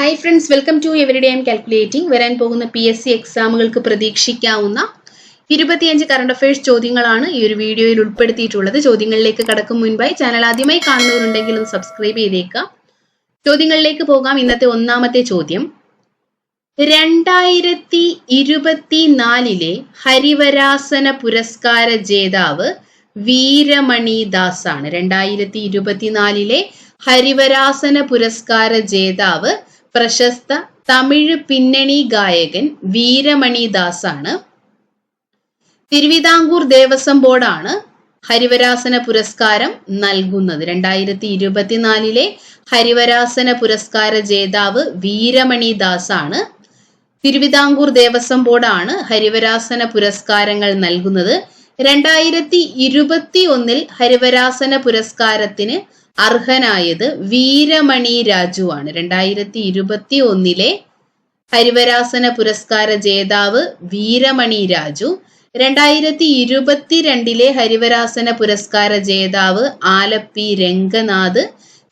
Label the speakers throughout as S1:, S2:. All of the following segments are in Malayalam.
S1: Hi friends welcome to every day I'm calculating വരാൻ പോകുന്ന പി എസ് സി എക്സാമുകൾക്ക് പ്രതീക്ഷിക്കാവുന്ന ഇരുപത്തിയഞ്ച് കറണ്ട് അഫയേഴ്സ് ചോദ്യങ്ങളാണ് ഈ ഒരു വീഡിയോയിൽ ഉൾപ്പെടുത്തിയിട്ടുള്ളത്. ചോദ്യങ്ങളിലേക്ക് കടക്കും മുൻപായി ചാനൽ ആദ്യമായി കാണുന്നവരുണ്ടെങ്കിൽ ഒന്ന് സബ്സ്ക്രൈബ് ചെയ്തേക്കാം ചോദ്യങ്ങളിലേക്ക് പോകാം. ഇന്നത്തെ ഒന്നാമത്തെ ചോദ്യം. രണ്ടായിരത്തി ഇരുപത്തിനാലിലെ ഹരിവരാസന പുരസ്കാര ജേതാവ് വീരമണി ദാസാണ്. രണ്ടായിരത്തി ഇരുപത്തിനാലിലെ ഹരിവരാസന പുരസ്കാര ജേതാവ് പ്രശസ്ത തമിഴ് പിന്നണി ഗായകൻ വീരമണി ദാസ് ആണ് തിരുവിതാംകൂർ ദേവസ്വം ബോർഡാണ് ഹരിവരാസന പുരസ്കാരം നൽകുന്നത്. രണ്ടായിരത്തി ഇരുപത്തിനാലിലെ ഹരിവരാസന പുരസ്കാര ജേതാവ് വീരമണി ദാസ് ആണ് തിരുവിതാംകൂർ ദേവസ്വം ബോർഡാണ് ഹരിവരാസന പുരസ്കാരങ്ങൾ നൽകുന്നത്. രണ്ടായിരത്തി ഇരുപത്തി ഒന്നിൽ ഹരിവരാസന പുരസ്കാരത്തിന് അർഹനായത് വീരമണി രാജു ആണ്. രണ്ടായിരത്തി ഇരുപത്തി ഒന്നിലെ ഹരിവരാസന പുരസ്കാര ജേതാവ് വീരമണി രാജു. രണ്ടായിരത്തി ഇരുപത്തിരണ്ടിലെ ഹരിവരാസന പുരസ്കാര ജേതാവ് ആലപ്പി രംഗനാഥ്.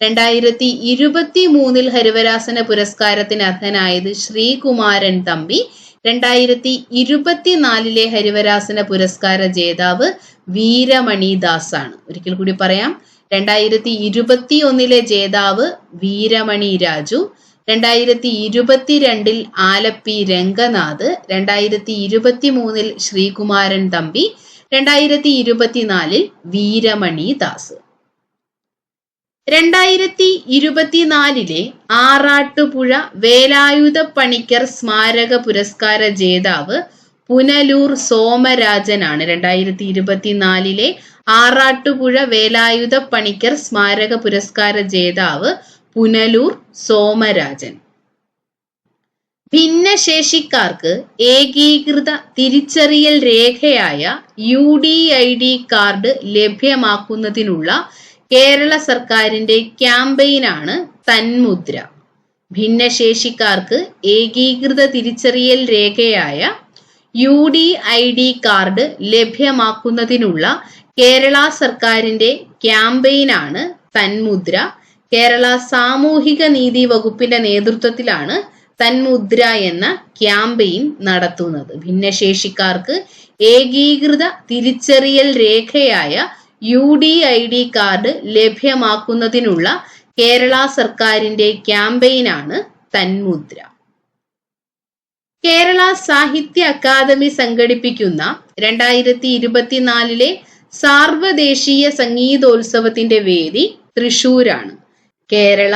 S1: രണ്ടായിരത്തി ഇരുപത്തി മൂന്നിൽ ഹരിവരാസന പുരസ്കാരത്തിന് അർഹനായത് ശ്രീകുമാരൻ തമ്പി. രണ്ടായിരത്തി ഇരുപത്തിനാലിലെ ഹരിവരാസന പുരസ്കാര ജേതാവ് വീരമണി ദാസ് ആണ് ഒരിക്കൽ കൂടി പറയാം. രണ്ടായിരത്തി ഇരുപത്തി ഒന്നിലെ ജേതാവ് വീരമണി രാജു രണ്ടായിരത്തി ഇരുപത്തിരണ്ടിൽ ആലപ്പി രംഗനാഥ് രണ്ടായിരത്തി ഇരുപത്തി മൂന്നിൽ ശ്രീകുമാരൻ തമ്പി രണ്ടായിരത്തി ഇരുപത്തിനാലിൽ വീരമണി ദാസ്. രണ്ടായിരത്തി ഇരുപത്തിനാലിലെ ആറാട്ടുപുഴ വേലായുധ പണിക്കർ സ്മാരക പുരസ്കാര ജേതാവ് പുനലൂർ സോമരാജനാണ്. രണ്ടായിരത്തി ഇരുപത്തിനാലിലെ ആറാട്ടുപുഴ വേലായുധ പണിക്കർ സ്മാരക പുരസ്കാര ജേതാവ് പുനലൂർ സോമരാജൻ. ഭിന്നശേഷിക്കാർക്ക് ഏകീകൃത തിരിച്ചറിയൽ രേഖയായ U D I D card ലഭ്യമാക്കുന്നതിനുള്ള Kerala സർക്കാരിന്റെ ക്യാമ്പയിനാണ് തന്മുദ്ര. ഭിന്നശേഷിക്കാർക്ക് ഏകീകൃത തിരിച്ചറിയൽ രേഖയായ U D I D card ലഭ്യമാക്കുന്നതിനുള്ള Kerala സർക്കാരിന്റെ ക്യാമ്പയിനാണ് തന്മുദ്ര. കേരള സാമൂഹിക നീതി വകുപ്പിന്റെ നേതൃത്വത്തിലാണ് തന്മുദ്ര എന്ന ക്യാമ്പയിൻ നടത്തുന്നത്. ഭിന്നശേഷിക്കാർക്ക് ഏകീകൃത തിരിച്ചറിയൽ രേഖയായ U D I D card ലഭ്യമാക്കുന്നതിനുള്ള Kerala സർക്കാരിന്റെ ക്യാമ്പയിനാണ് തന്മുദ്ര. കേരള സാഹിത്യ അക്കാദമി സംഘടിപ്പിക്കുന്ന രണ്ടായിരത്തി ഇരുപത്തിനാലിലെ സാർവദേശീയ സംഗീതോത്സവത്തിന്റെ വേദി തൃശൂരാണ്. കേരള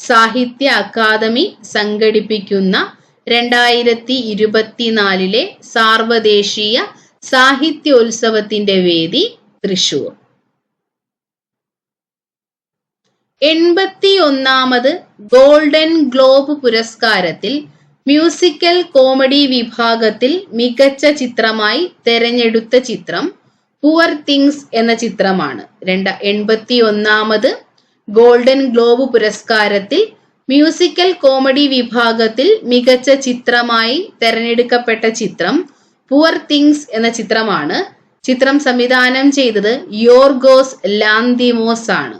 S1: സാഹിത്യ അക്കാദമി സംഘടിപ്പിക്കുന്ന രണ്ടായിരത്തി ഇരുപത്തിനാലിലെ സാർവദേശീയ സാഹിത്യോത്സവത്തിന്റെ വേദി തൃശൂർ. എൺപത്തി ഒന്നാമത് ഗോൾഡൻ ഗ്ലോബ് പുരസ്കാരത്തിൽ മ്യൂസിക്കൽ കോമഡി വിഭാഗത്തിൽ മികച്ച ചിത്രമായി തെരഞ്ഞെടുത്ത ചിത്രം പുവർ തിങ്സ് എന്ന ചിത്രമാണ്. രണ്ട എൺപത്തി ഒന്നാമത് ഗോൾഡൻ ഗ്ലോബ് പുരസ്കാരത്തിൽ മ്യൂസിക്കൽ കോമഡി വിഭാഗത്തിൽ മികച്ച ചിത്രമായി തെരഞ്ഞെടുക്കപ്പെട്ട ചിത്രം പുവർ തിങ്സ് എന്ന ചിത്രമാണ്. ചിത്രം സംവിധാനം ചെയ്തത് യോർഗോസ് ലാന്തിമോസ് ആണ്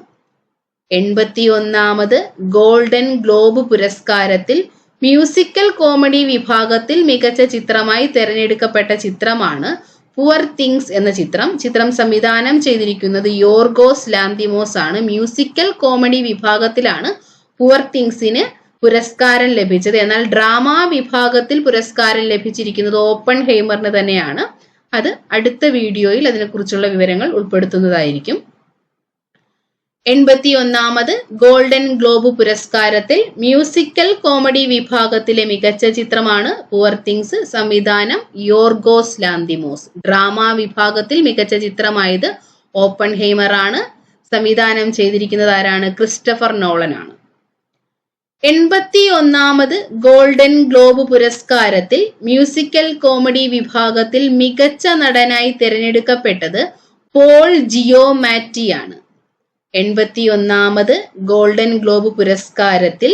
S1: എൺപത്തി ഒന്നാമത് ഗോൾഡൻ ഗ്ലോബ് പുരസ്കാരത്തിൽ മ്യൂസിക്കൽ കോമഡി വിഭാഗത്തിൽ മികച്ച ചിത്രമായി തെരഞ്ഞെടുക്കപ്പെട്ട ചിത്രമാണ് പുവർ തിങ്സ് എന്ന ചിത്രം. ചിത്രം സംവിധാനം ചെയ്തിരിക്കുന്നത് യോർഗോസ് ലാന്തിമോസ് ആണ്. മ്യൂസിക്കൽ കോമഡി വിഭാഗത്തിലാണ് പുവർ തിങ്സിന് പുരസ്കാരം ലഭിച്ചത്. എന്നാൽ ഡ്രാമ വിഭാഗത്തിൽ പുരസ്കാരം ലഭിച്ചിരിക്കുന്നത് ഓപ്പൺ ഹെയ്മറിന് തന്നെയാണ്. അത് അടുത്ത വീഡിയോയിൽ അതിനെക്കുറിച്ചുള്ള വിവരങ്ങൾ ഉൾപ്പെടുത്തുന്നതായിരിക്കും. എൺപത്തി ഒന്നാമത് ഗോൾഡൻ ഗ്ലോബ് പുരസ്കാരത്തിൽ മ്യൂസിക്കൽ കോമഡി വിഭാഗത്തിലെ മികച്ച ചിത്രമാണ് പുവർ തിങ്സ് സംവിധാനം യോർഗോസ് ലാന്തിമോസ്. ഡ്രാമ വിഭാഗത്തിൽ മികച്ച ചിത്രമായത് ഓപ്പൺ ആണ് സംവിധാനം ചെയ്തിരിക്കുന്നത് ആരാണ്? ക്രിസ്റ്റഫർ നോളനാണ്. എൺപത്തി ഒന്നാമത് ഗോൾഡൻ ഗ്ലോബ് പുരസ്കാരത്തിൽ മ്യൂസിക്കൽ കോമഡി വിഭാഗത്തിൽ മികച്ച നടനായി തിരഞ്ഞെടുക്കപ്പെട്ടത് പോൾ ജിയോ ജിയോമാറ്റിയാണ് എൺപത്തി ഒന്നാമത് ഗോൾഡൻ ഗ്ലോബ് പുരസ്കാരത്തിൽ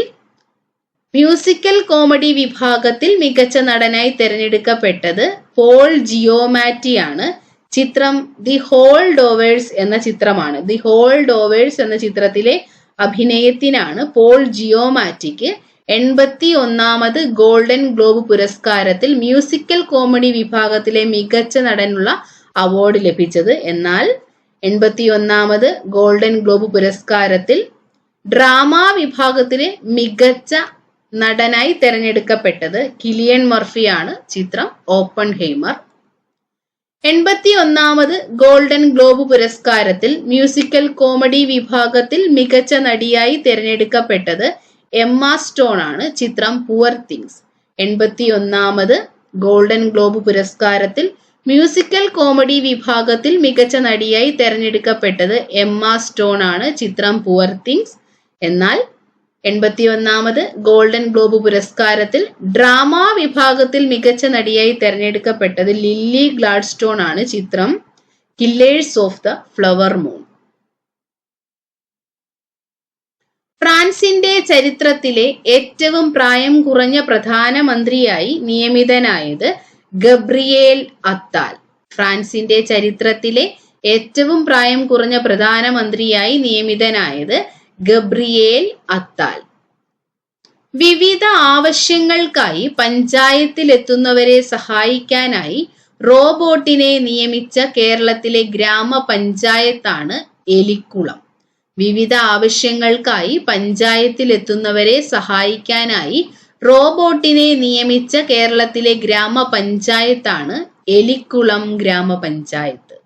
S1: മ്യൂസിക്കൽ കോമഡി വിഭാഗത്തിൽ മികച്ച നടനായി തിരഞ്ഞെടുക്കപ്പെട്ടത് പോൾ ജിയോമാറ്റിയാണ്. ചിത്രം ദി ഹോൾ ഡോവേഴ്സ് എന്ന ചിത്രമാണ്. ദി ഹോൾ ഡോവേഴ്സ് എന്ന ചിത്രത്തിലെ അഭിനയത്തിനാണ് പോൾ ജിയോമാറ്റിക്ക് എൺപത്തി ഒന്നാമത് ഗോൾഡൻ ഗ്ലോബ് പുരസ്കാരത്തിൽ മ്യൂസിക്കൽ കോമഡി വിഭാഗത്തിലെ മികച്ച നടനുള്ള അവാർഡ് ലഭിച്ചത്. എന്നാൽ എൺപത്തി ഒന്നാമത് ഗോൾഡൻ ഗ്ലോബ് പുരസ്കാരത്തിൽ ഡ്രാമ വിഭാഗത്തിലെ മികച്ച നടനായി തിരഞ്ഞെടുക്കപ്പെട്ടത് കിലിയൻ മർഫിയാണ് ചിത്രം ഓപ്പൺ ഹെയ്മർ എൺപത്തി ഒന്നാമത് ഗോൾഡൻ ഗ്ലോബ് പുരസ്കാരത്തിൽ മ്യൂസിക്കൽ കോമഡി വിഭാഗത്തിൽ മികച്ച നടിയായി തിരഞ്ഞെടുക്കപ്പെട്ടത് എമ്മ സ്റ്റോൺ ആണ് ചിത്രം പുവർ തിങ്സ്. എൺപത്തി ഒന്നാമത് ഗോൾഡൻ ഗ്ലോബ് പുരസ്കാരത്തിൽ മ്യൂസിക്കൽ കോമഡി വിഭാഗത്തിൽ മികച്ച നടിയായി തെരഞ്ഞെടുക്കപ്പെട്ടത് എമ്മ സ്റ്റോൺ ആണ് ചിത്രം പുവർ തിങ്സ്. എന്നാൽ എൺപത്തി ഒന്നാമത് ഗോൾഡൻ ഗ്ലോബ് പുരസ്കാരത്തിൽ ഡ്രാമ വിഭാഗത്തിൽ മികച്ച നടിയായി തെരഞ്ഞെടുക്കപ്പെട്ടത് ലില്ലി ഗ്ലാഡ്സ്റ്റോൺ ആണ് ചിത്രം killers of the flower moon. ഫ്രാൻസിന്റെ ചരിത്രത്തിലെ ഏറ്റവും പ്രായം കുറഞ്ഞ പ്രധാനമന്ത്രിയായി നിയമിതനായത് ഗബ്രിയേൽ അത്താൽ. ഫ്രാൻസിന്റെ ചരിത്രത്തിലെ ഏറ്റവും പ്രായം കുറഞ്ഞ പ്രധാനമന്ത്രിയായി നിയമിതനായത് ഗബ്രിയേൽ അത്താൽ. വിവിധ ആവശ്യങ്ങൾക്കായി പഞ്ചായത്തിലെത്തുന്നവരെ സഹായിക്കാനായി റോബോട്ടിനെ നിയമിച്ച കേരളത്തിലെ ഗ്രാമപഞ്ചായത്താണ് എലിക്കുളം. വിവിധ ആവശ്യങ്ങൾക്കായി പഞ്ചായത്തിലെത്തുന്നവരെ സഹായിക്കാനായി റോബോട്ടിനെ നിയമിച്ച കേരളത്തിലെ ഗ്രാമപഞ്ചായത്താണ് എലിക്കുളം ഗ്രാമപഞ്ചായത്ത്.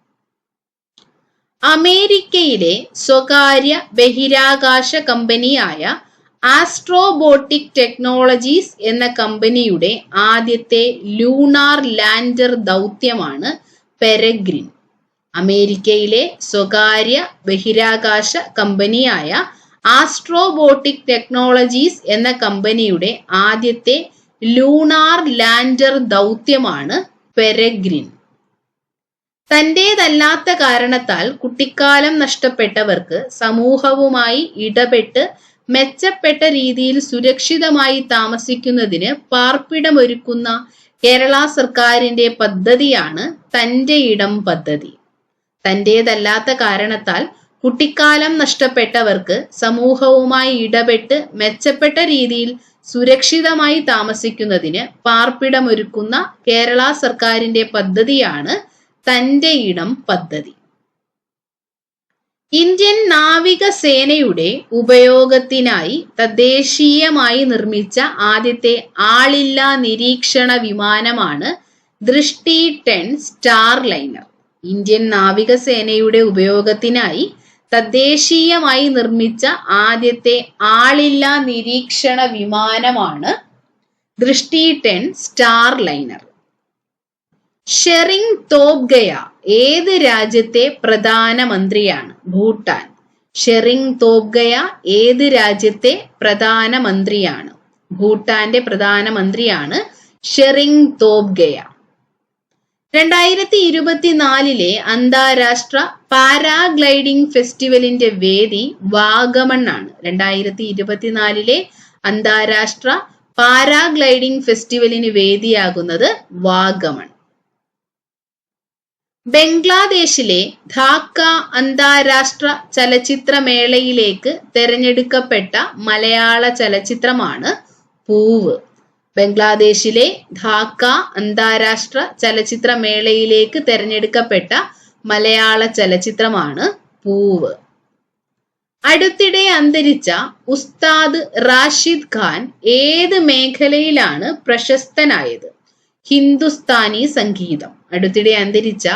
S1: അമേരിക്കയിലെ സ്വകാര്യ ബഹിരാകാശ കമ്പനിയായ ആസ്ട്രോബോട്ടിക് ടെക്നോളജീസ് എന്ന കമ്പനിയുടെ ആദ്യത്തെ ലൂണാർ ലാൻഡർ ദൗത്യമാണ് പെരഗ്രിൻ. അമേരിക്കയിലെ സ്വകാര്യ ബഹിരാകാശ കമ്പനിയായ ആസ്ട്രോബോട്ടിക് ടെക്നോളജീസ് എന്ന കമ്പനിയുടെ ആദ്യത്തെ ലൂണാർ ലാൻഡർ ദൗത്യമാണ് പെരഗ്രിൻ തന്റേതല്ലാത്ത കാരണത്താൽ കുട്ടിക്കാലം നഷ്ടപ്പെട്ടവർക്ക് സമൂഹവുമായി ഇടപെട്ട് മെച്ചപ്പെട്ട രീതിയിൽ സുരക്ഷിതമായി താമസിക്കുന്നതിന് പാർപ്പിടമൊരുക്കുന്ന കേരള സർക്കാരിന്റെ പദ്ധതിയാണ് തന്റെ ഇടം പദ്ധതി. തന്റേതല്ലാത്ത കാരണത്താൽ കുട്ടിക്കാലം നഷ്ടപ്പെട്ടവർക്ക് സമൂഹവുമായി ഇടപെട്ട് മെച്ചപ്പെട്ട രീതിയിൽ സുരക്ഷിതമായി താമസിക്കുന്നതിന് പാർപ്പിടമൊരുക്കുന്ന കേരള സർക്കാരിന്റെ പദ്ധതിയാണ് തന്റെ ഇടം പദ്ധതി. ഇന്ത്യൻ നാവികസേനയുടെ ഉപയോഗത്തിനായി തദ്ദേശീയമായി നിർമ്മിച്ച ആദ്യത്തെ ആളില്ലാ നിരീക്ഷണ വിമാനമാണ് Drishti ten star liner. Indian നാവികസേനയുടെ ഉപയോഗത്തിനായി തദ്ദേശീയമായി നിർമ്മിച്ച ആദ്യത്തെ ആളില്ലാ നിരീക്ഷണ വിമാനമാണ് Drishti ten star liner. Tshering Tobgay ഏത് രാജ്യത്തെ പ്രധാനമന്ത്രിയാണ് ഭൂട്ടാൻ. ഷെറിംഗ് തോബ്ഗയ ഏത് രാജ്യത്തെ പ്രധാനമന്ത്രിയാണ് ഭൂട്ടാന്റെ പ്രധാനമന്ത്രിയാണ് ഷെറിംഗ് തോബ്ഗയ രണ്ടായിരത്തി ഇരുപത്തിനാലിലെ അന്താരാഷ്ട്ര പാരാഗ്ലൈഡിംഗ് ഫെസ്റ്റിവലിന്റെ വേദി വാഗമൺ ആണ് രണ്ടായിരത്തി ഇരുപത്തിനാലിലെ അന്താരാഷ്ട്ര പാരാഗ്ലൈഡിംഗ് ഫെസ്റ്റിവലിന് വേദിയാകുന്നത് വാഗമൺ. ബംഗ്ലാദേശിലെ ധാക്ക അന്താരാഷ്ട്ര ചലച്ചിത്രമേളയിലേക്ക് തെരഞ്ഞെടുക്കപ്പെട്ട മലയാള ചലച്ചിത്രമാണ് പൂവ്. ബംഗ്ലാദേശിലെ ധാക്ക അന്താരാഷ്ട്ര ചലച്ചിത്രമേളയിലേക്ക് തെരഞ്ഞെടുക്കപ്പെട്ട മലയാള ചലച്ചിത്രമാണ് പൂവ്. അടുത്തിടെ അന്തരിച്ച ഉസ്താദ് റാഷിദ് ഖാൻ ഏത് മേഖലയിലാണ് പ്രശസ്തനായത്? ഹിന്ദുസ്ഥാനി സംഗീതം. അടുത്തിടെ അന്തരിച്ച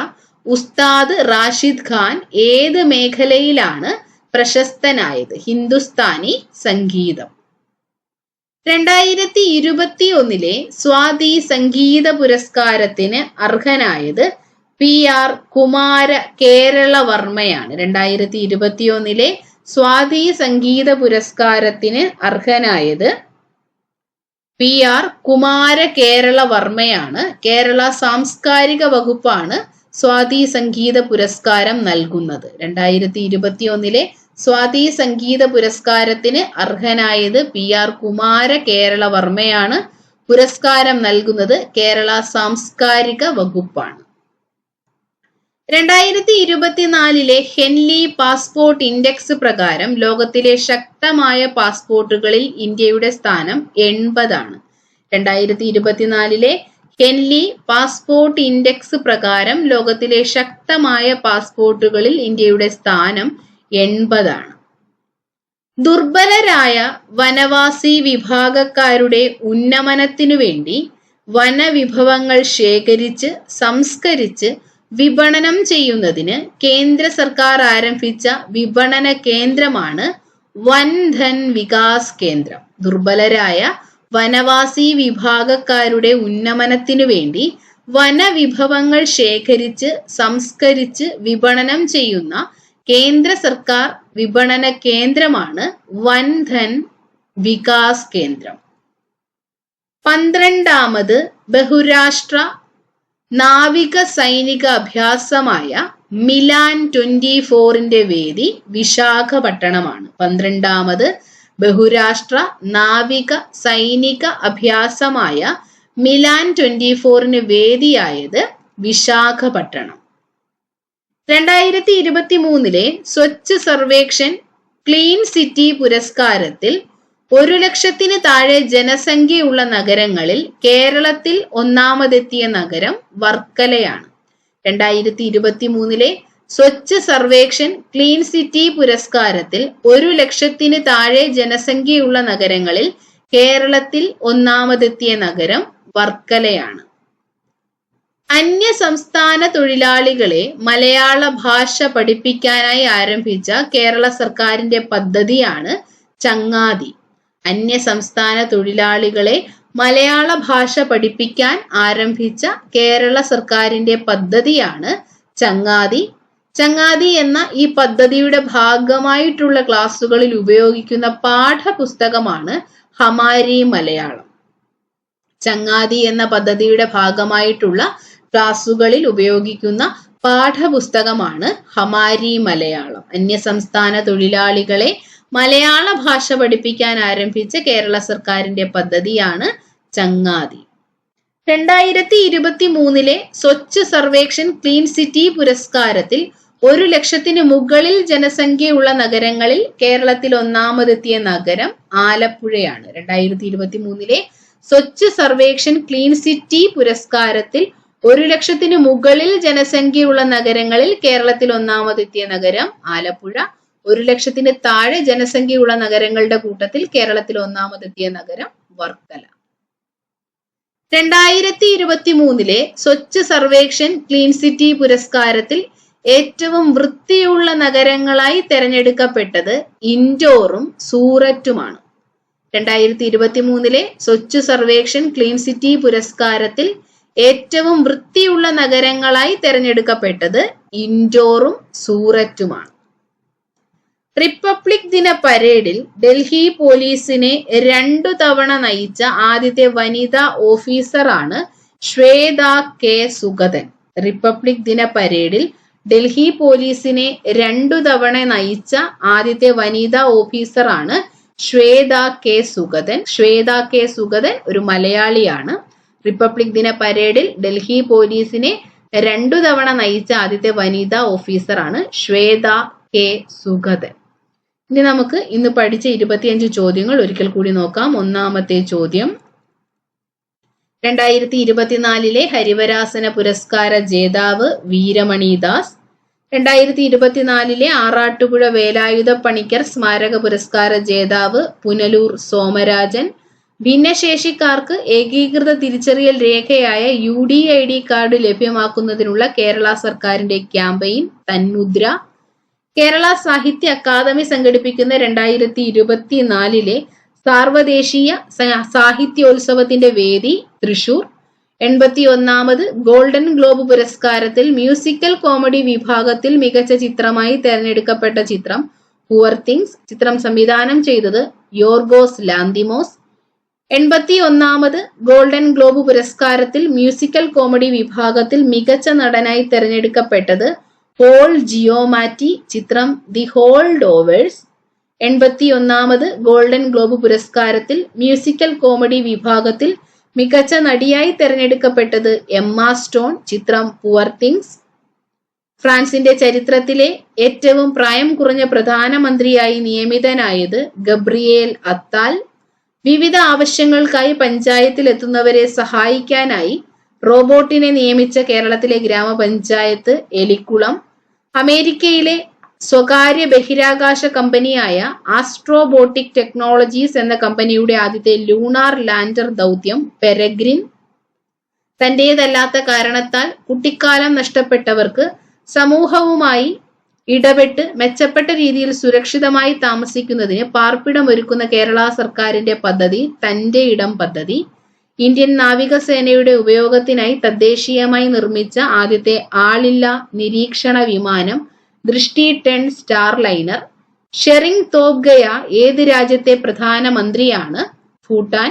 S1: ഉസ്താദ് റാഷിദ് ഖാൻ ഏത് മേഖലയിലാണ് പ്രശസ്തനായത്? ഹിന്ദുസ്ഥാനി സംഗീതം. രണ്ടായിരത്തി ഇരുപത്തി ഒന്നിലെ സ്വാതി സംഗീത പുരസ്കാരത്തിന് അർഹനായത് പി ആർ കുമാര കേരളവർമ്മയാണ്. രണ്ടായിരത്തി ഇരുപത്തി ഒന്നിലെ സ്വാതി സംഗീത പുരസ്കാരത്തിന് അർഹനായത് പി ആർ കുമാര കേരളവർമ്മയാണ്. കേരള സാംസ്കാരിക വകുപ്പാണ് സ്വാതി സംഗീത പുരസ്കാരം നൽകുന്നത്. രണ്ടായിരത്തി ഇരുപത്തി ഒന്നിലെ സ്വാതി സംഗീത പുരസ്കാരത്തിന് അർഹനായത് പി ആർ കുമാര കേരളവർമ്മയാണ്. പുരസ്കാരം നൽകുന്നത് കേരള സാംസ്കാരിക വകുപ്പാണ്. രണ്ടായിരത്തി ഇരുപത്തിനാലിലെ ഹെൻലി പാസ്പോർട്ട് ഇൻഡെക്സ് പ്രകാരം ലോകത്തിലെ ശക്തമായ പാസ്പോർട്ടുകളിൽ ഇന്ത്യയുടെ സ്ഥാനം എൺപതാണ്. രണ്ടായിരത്തി ഇരുപത്തിനാലിലെ ഹെൻലി പാസ്പോർട്ട് ഇൻഡെക്സ് പ്രകാരം ലോകത്തിലെ ശക്തമായ പാസ്പോർട്ടുകളിൽ ഇന്ത്യയുടെ സ്ഥാനം എൺപതാണ്. ദുർബലരായ വനവാസി വിഭാഗക്കാരുടെ ഉന്നമനത്തിനു വേണ്ടി വനവിഭവങ്ങൾ ശേഖരിച്ച് സംസ്കരിച്ച് വിപണനം ചെയ്യുന്നതിന് കേന്ദ്ര സർക്കാർ ആരംഭിച്ച വിപണന കേന്ദ്രമാണ് വൻധൻ വികാസ് കേന്ദ്രം. ദുർബലരായ വനവാസി വിഭാഗക്കാരുടെ ഉന്നമനത്തിനു വേണ്ടി വനവിഭവങ്ങൾ ശേഖരിച്ച് സംസ്കരിച്ച് വിപണനം ചെയ്യുന്ന കേന്ദ്ര സർക്കാർ വിപണന കേന്ദ്രമാണ് വൻധൻ വികാസ് കേന്ദ്രം. പന്ത്രണ്ടാമത് ബഹുരാഷ്ട്ര നാവിക സൈനിക അഭ്യാസമായ മിലാൻ ട്വന്റി ഫോറിന്റെ വേദി വിശാഖപട്ടണമാണ്. പന്ത്രണ്ടാമത് ബഹുരാഷ്ട്ര നാവിക സൈനിക അഭ്യാസമായ മിലാൻ ട്വന്റി ഫോറിന് വേദിയായത് വിശാഖപട്ടണം. രണ്ടായിരത്തി ഇരുപത്തി മൂന്നിലെ സ്വച്ഛ് സർവേക്ഷൻ ക്ലീൻ സിറ്റി പുരസ്കാരത്തിൽ ഒരു ലക്ഷത്തിന് താഴെ ജനസംഖ്യയുള്ള നഗരങ്ങളിൽ കേരളത്തിൽ ഒന്നാമതെത്തിയ നഗരം വർക്കലയാണ്. രണ്ടായിരത്തി ഇരുപത്തി മൂന്നിലെ സ്വച്ഛ് സർവേക്ഷൻ ക്ലീൻ സിറ്റി പുരസ്കാരത്തിൽ ഒരു ലക്ഷത്തിന് താഴെ ജനസംഖ്യയുള്ള നഗരങ്ങളിൽ കേരളത്തിൽ ഒന്നാമതെത്തിയ നഗരം വർക്കലയാണ്. അന്യ സംസ്ഥാന തൊഴിലാളികളെ മലയാള ഭാഷ പഠിപ്പിക്കാനായി ആരംഭിച്ച കേരള സർക്കാരിന്റെ പദ്ധതിയാണ് ചങ്ങാതി. അന്യ സംസ്ഥാന തൊഴിലാളികളെ മലയാള ഭാഷ പഠിപ്പിക്കാൻ ആരംഭിച്ച കേരള സർക്കാരിന്റെ പദ്ധതിയാണ് ചങ്ങാതി. ചങ്ങാതി എന്ന ഈ പദ്ധതിയുടെ ഭാഗമായിട്ടുള്ള ക്ലാസ്സുകളിൽ ഉപയോഗിക്കുന്ന പാഠപുസ്തകമാണ് ഹമാരി മലയാളം. ചങ്ങാതി എന്ന പദ്ധതിയുടെ ഭാഗമായിട്ടുള്ള ക്ലാസ്സുകളിൽ ഉപയോഗിക്കുന്ന പാഠപുസ്തകമാണ് ഹമാരി മലയാളം. അന്യസംസ്ഥാന തൊഴിലാളികളെ മലയാള ഭാഷ പഠിപ്പിക്കാൻ ആരംഭിച്ച കേരള സർക്കാരിന്റെ പദ്ധതിയാണ് ചങ്ങാതി. രണ്ടായിരത്തി ഇരുപത്തി മൂന്നിലെ സ്വച്ഛ് സർവേക്ഷൻ ക്ലീൻ സിറ്റി പുരസ്കാരത്തിൽ ഒരു ലക്ഷത്തിന് മുകളിൽ ജനസംഖ്യയുള്ള നഗരങ്ങളിൽ കേരളത്തിൽ ഒന്നാമതെത്തിയ നഗരം ആലപ്പുഴയാണ്. രണ്ടായിരത്തി ഇരുപത്തി മൂന്നിലെ സ്വച്ഛ് സർവേക്ഷൻ ക്ലീൻ സിറ്റി പുരസ്കാരത്തിൽ ഒരു ലക്ഷത്തിന് മുകളിൽ ജനസംഖ്യയുള്ള നഗരങ്ങളിൽ കേരളത്തിൽ ഒന്നാമതെത്തിയ നഗരം ആലപ്പുഴ. ഒരു ലക്ഷത്തിന് താഴെ ജനസംഖ്യയുള്ള നഗരങ്ങളുടെ കൂട്ടത്തിൽ കേരളത്തിൽ ഒന്നാമതെത്തിയ നഗരം വർക്കല. രണ്ടായിരത്തി ഇരുപത്തി മൂന്നിലെ സ്വച്ഛ് സർവേക്ഷൻ ക്ലീൻ സിറ്റി പുരസ്കാരത്തിൽ ഏറ്റവും വൃത്തിയുള്ള നഗരങ്ങളായി തെരഞ്ഞെടുക്കപ്പെട്ടത് ഇൻഡോറും സൂററ്റുമാണ്. രണ്ടായിരത്തി ഇരുപത്തി മൂന്നിലെ സ്വച്ഛ് സർവേക്ഷൻ ക്ലീൻ സിറ്റി പുരസ്കാരത്തിൽ ഏറ്റവും വൃത്തിയുള്ള നഗരങ്ങളായി തിരഞ്ഞെടുക്കപ്പെട്ടത് ഇൻഡോറും സൂററ്റുമാണ്. റിപ്പബ്ലിക് ദിന പരേഡിൽ ഡൽഹി പോലീസിനെ രണ്ടു തവണ നയിച്ച ആദ്യത്തെ വനിതാ ഓഫീസറാണ് ശ്വേത കെ. സുഗതൻ. റിപ്പബ്ലിക് ദിന പരേഡിൽ ഡൽഹി പോലീസിനെ രണ്ടു തവണ നയിച്ച ആദ്യത്തെ വനിതാ ഓഫീസറാണ് ശ്വേത കെ. സുഗതൻ. ശ്വേത കെ. സുഗതൻ ഒരു മലയാളിയാണ്. റിപ്പബ്ലിക് ദിന പരേഡിൽ ഡൽഹി പോലീസിനെ രണ്ടു തവണ നയിച്ച ആദ്യത്തെ വനിതാ ഓഫീസറാണ് ശ്വേത കെ സുഗതൻ ഇനി നമുക്ക് ഇന്ന് പഠിച്ച ഇരുപത്തിയഞ്ച് ചോദ്യങ്ങൾ ഒരിക്കൽ കൂടി നോക്കാം. ഒന്നാമത്തെ ചോദ്യം രണ്ടായിരത്തി ഇരുപത്തിനാലിലെ ഹരിവരാസന പുരസ്കാര ജേതാവ് വീരമണിദാസ് രണ്ടായിരത്തി ഇരുപത്തിനാലിലെ ആറാട്ടുപുഴ വേലായുധ പണിക്കർ സ്മാരക പുരസ്കാര ജേതാവ് പുനലൂർ സോമരാജൻ ഭിന്നശേഷിക്കാർക്ക് ഏകീകൃത തിരിച്ചറിയൽ രേഖയായ U D I D card ലഭ്യമാക്കുന്നതിനുള്ള Kerala സർക്കാരിന്റെ ക്യാമ്പയിൻ തന്മുദ്ര. കേരള സാഹിത്യ അക്കാദമി സംഘടിപ്പിക്കുന്ന രണ്ടായിരത്തി ഇരുപത്തിനാലിലെ സാർവദേശീയ സാഹിത്യോത്സവത്തിന്റെ വേദി തൃശൂർ. എൺപത്തി ഒന്നാമത് ഗോൾഡൻ ഗ്ലോബ് പുരസ്കാരത്തിൽ മ്യൂസിക്കൽ കോമഡി വിഭാഗത്തിൽ മികച്ച ചിത്രമായി തെരഞ്ഞെടുക്കപ്പെട്ട ചിത്രം പുവർ തിങ്സ്. ചിത്രം സംവിധാനം ചെയ്തത് യോർഗോസ് ലാന്തിമോസ്. എൺപത്തി ഒന്നാമത് ഗോൾഡൻ ഗ്ലോബ് പുരസ്കാരത്തിൽ മ്യൂസിക്കൽ കോമഡി വിഭാഗത്തിൽ മികച്ച നടനായി തെരഞ്ഞെടുക്കപ്പെട്ടത് പോൾ ജിയോമാറ്റി ചിത്രം ദി ഹോൾ ഡോവേഴ്സ്. എൺപത്തി ഒന്നാമത് ഗോൾഡൻ ഗ്ലോബ് പുരസ്കാരത്തിൽ മ്യൂസിക്കൽ കോമഡി വിഭാഗത്തിൽ മികച്ച നടിയായി തെരഞ്ഞെടുക്കപ്പെട്ടത് എമ്മ സ്റ്റോൺ ചിത്രം പുവർ തിങ്സ്. ഫ്രാൻസിന്റെ ചരിത്രത്തിലെ ഏറ്റവും പ്രായം കുറഞ്ഞ പ്രധാനമന്ത്രിയായി നിയമിതനായത് ഗബ്രിയേൽ അത്താൽ. വിവിധ ആവശ്യങ്ങൾക്കായി പഞ്ചായത്തിൽ എത്തുന്നവരെ സഹായിക്കാനായി റോബോട്ടിനെ നിയമിച്ച കേരളത്തിലെ ഗ്രാമപഞ്ചായത്ത് എലിക്കുളം അമേരിക്കയിലെ സ്വകാര്യ ബഹിരാകാശ കമ്പനിയായ ആസ്ട്രോബോട്ടിക് ടെക്നോളജീസ് എന്ന കമ്പനിയുടെ ആദ്യത്തെ ലൂണാർ ലാൻഡർ ദൗത്യം പെരഗ്രിൻ തന്റേതല്ലാത്ത കാരണത്താൽ കുട്ടിക്കാലം നഷ്ടപ്പെട്ടവർക്ക് സമൂഹവുമായി ഇടപെട്ട് മെച്ചപ്പെട്ട രീതിയിൽ സുരക്ഷിതമായി താമസിക്കുന്നതിന് പാർപ്പിടം ഒരുക്കുന്ന കേരള സർക്കാരിന്റെ പദ്ധതി തന്റെ ഇടം പദ്ധതി. ഇന്ത്യൻ നാവികസേനയുടെ ഉപയോഗത്തിനായി തദ്ദേശീയമായി നിർമ്മിച്ച ആദ്യത്തെ ആളില്ല നിരീക്ഷണ വിമാനം Drishti ten star liner. Tshering Tobgay ഏത് രാജ്യത്തെ പ്രധാനമന്ത്രിയാണ് ഭൂട്ടാൻ.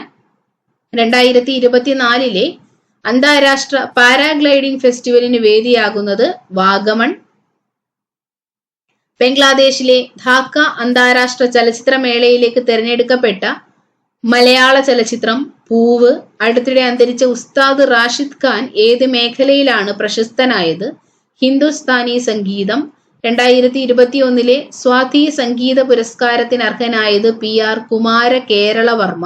S1: രണ്ടായിരത്തി ഇരുപത്തിനാലിലെ അന്താരാഷ്ട്ര പാരാഗ്ലൈഡിംഗ് ഫെസ്റ്റിവലിന് വേദിയാകുന്നത് വാഗമൺ. ബംഗ്ലാദേശിലെ ധാക്ക അന്താരാഷ്ട്ര ചലച്ചിത്രമേളയിലേക്ക് തിരഞ്ഞെടുക്കപ്പെട്ട മലയാള ചലച്ചിത്രം പൂവ് അടുത്തിടെ അന്തരിച്ച ഉസ്താദ് റാഷിദ് ഖാൻ ഏത് മേഖലയിലാണ് പ്രശസ്തനായത്? ഹിന്ദുസ്ഥാനി സംഗീതം. രണ്ടായിരത്തി ഇരുപത്തി ഒന്നിലെ സ്വാതി സംഗീത പുരസ്കാരത്തിന് അർഹനായത് പി ആർ കുമാര കേരളവർമ്മ.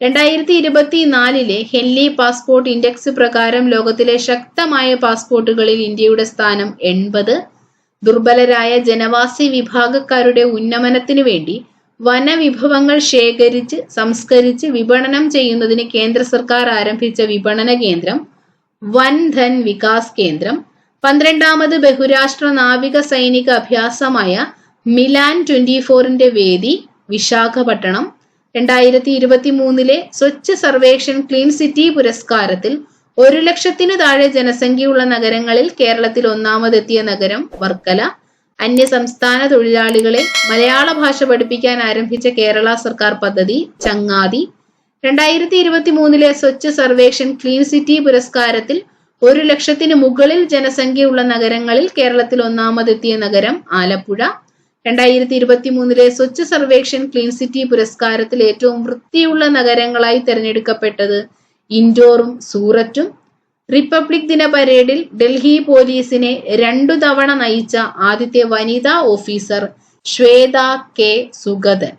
S1: രണ്ടായിരത്തി ഇരുപത്തിനാലിലെ ഹെൻലി പാസ്പോർട്ട് ഇൻഡെക്സ് പ്രകാരം ലോകത്തിലെ ശക്തമായ പാസ്പോർട്ടുകളിൽ ഇന്ത്യയുടെ സ്ഥാനം എൺപത്. ദുർബലരായ ജനവാസി വിഭാഗക്കാരുടെ ഉന്നമനത്തിനു വേണ്ടി വനവിഭവങ്ങൾ ശേഖരിച്ച് സംസ്കരിച്ച് വിപണനം ചെയ്യുന്നതിന് കേന്ദ്ര സർക്കാർ ആരംഭിച്ച വിപണന കേന്ദ്രം വൻ ധൻ വികാസ് കേന്ദ്രം. പന്ത്രണ്ടാമത് ബഹുരാഷ്ട്ര നാവിക സൈനിക അഭ്യാസമായ മിലാൻ ട്വന്റി ഫോറിന്റെ വേദി വിശാഖപട്ടണം. രണ്ടായിരത്തി ഇരുപത്തി മൂന്നിലെ സ്വച്ഛ് സർവേക്ഷൻ ക്ലീൻ സിറ്റി പുരസ്കാരത്തിൽ ഒരു ലക്ഷത്തിനു താഴെ ജനസംഖ്യയുള്ള നഗരങ്ങളിൽ കേരളത്തിൽ ഒന്നാമതെത്തിയ നഗരം വർക്കല. അന്യ സംസ്ഥാന തൊഴിലാളികളെ മലയാള ഭാഷ പഠിപ്പിക്കാൻ ആരംഭിച്ച കേരള സർക്കാർ പദ്ധതി ചങ്ങാതി. രണ്ടായിരത്തി ഇരുപത്തി മൂന്നിലെ സ്വച്ഛ സർവേക്ഷൻ ക്ലീൻ സിറ്റി പുരസ്കാരത്തിൽ ഒരു ലക്ഷത്തിന് മുകളിൽ ജനസംഖ്യയുള്ള നഗരങ്ങളിൽ കേരളത്തിൽ ഒന്നാമതെത്തിയ നഗരം ആലപ്പുഴ. രണ്ടായിരത്തി ഇരുപത്തി മൂന്നിലെ സ്വച്ഛ സർവേക്ഷൻ ക്ലീൻ സിറ്റി പുരസ്കാരത്തിൽ ഏറ്റവും വൃത്തിയുള്ള നഗരങ്ങളായി തിരഞ്ഞെടുക്കപ്പെട്ടത് ഇൻഡോറും സൂററ്റും. റിപ്പബ്ലിക് ദിന പരേഡിൽ ഡൽഹി പോലീസിനെ രണ്ടു തവണ നയിച്ച ആദ്യത്തെ വനിതാ ഓഫീസർ ശ്വേത കെ സുഗതൻ.